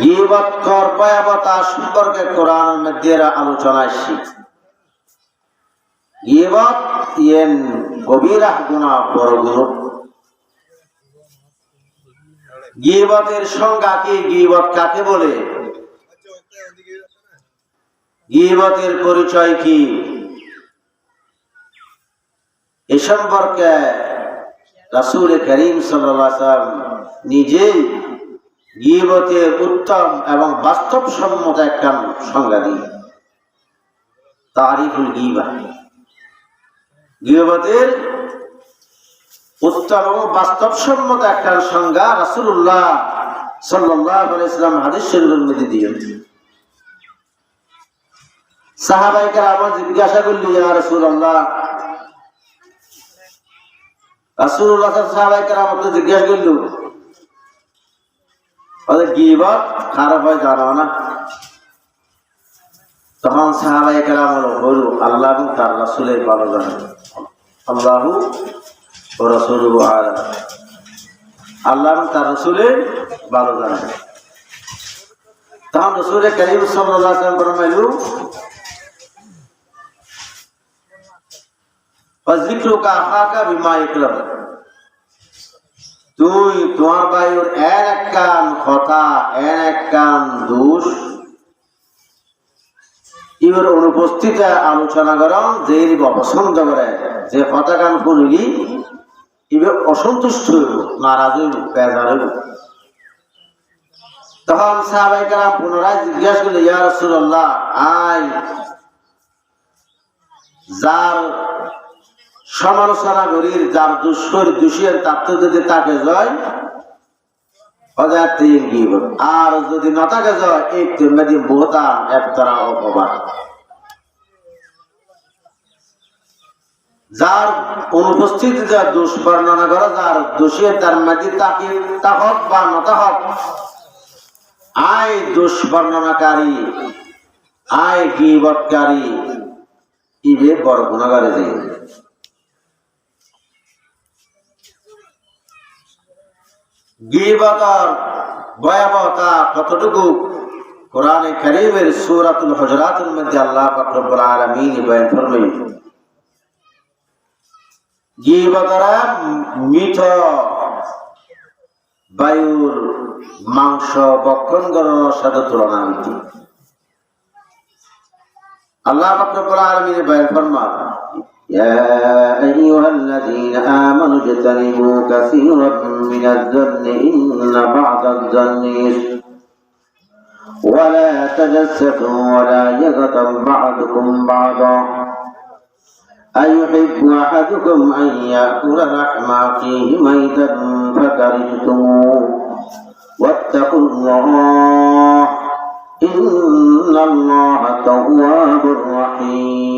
গিবত কর ভয়াবতা সম্পর্কে কোরআনের মধ্যে আলোচনা আসছি গিবত ইয়েন গভীরা গুণা বড় গুণ গিবতের সংজ্ঞা কি? গিবত কাকে বলে? গিবতের পরিচয় কি? এ সম্পর্কে রাসূল করিম সাল্লাম নিজেই গিবতের উত্তম এবং বাস্তবসম্মত একটা সংজ্ঞা দিয়ে তারিফুল গিবা। গিবতের উত্তম এবং বাস্তবসম্মত একটা সংজ্ঞা রাসূলুল্লাহ সাল্লাল্লাহু আলাইহি ইসলাম হাদিস শরীফের মধ্যে দিয়েছেন সাহাবাইকে আমার জিজ্ঞাসা করলি, ইয়া রাসূলুল্লাহ? রাসূলুল্লাহ সাহাবাইকে আমাকে জিজ্ঞাসা করল ওদের গিবত খারাপ হয়, জানো না? তখন সাহাবাই কেরাম হলো আল্লাহ এবং তার রাসুলের ভালো জানে আল্লাহ ও রসুল আল্লাহ এবং তার রসুলের ভালো জানে তখন রসুল করিম সাল্লাহ ফরমাইলু ফজলিকু কা আফাকা বিমা ইকরাম। তুই তোমার এর এক কান কথা, এক কান দোষ। ইবার অনুপস্থিতে আলোচনা করম যে অপছন্দ করে, যে কথা কান শুনিলি ইবার অসন্তুষ্ট হইব, নারাজ হইব, বেজার হইব। তখন সাহাবাই কালাম পুনরায় জিজ্ঞাসা করলে ইয়া রসুল্লাহ আই যার সমালোচনা করি যার দুষ্কর, দোষের তাত্ত্ব যদি তাকে জয় আর যদি না জয় এই মেদি বোতা একতরা অপবাদ। যার অনুপস্থিতিতে দোষ বর্ণনা করা, যার দোষে তার মেদি তাকে তা হোক বা নতা হোক আয় দোষ বর্ণনাকারী আয় গিবৎকারী। ইবে বড় গুণাগারে যায় গিবতার ভয়াবহতা কতটুকু? কোরআনে করিমের সূরাতুল হুজরাতের মধ্যে আল্লাহ পাক রব্বুল আলামিন বয়ান ফরমাই গিবতারা মিঠ বায়ুর মাংস বক্ষণ করার সাথে তুলনা হইতে। আল্লাহ পাক রব্বুল আলামিন বয়ান ফরমা يا أيها الذين آمنوا اجتنبوا كثيرا من الظن إن بعض إثم ولا تجسسوا ولا يغتب بعضكم بعضا. أيحب أحدكم أن يأكل لحم أخيه ميتا فكرهتموه واتقوا الله. إن الله تواب رحيم.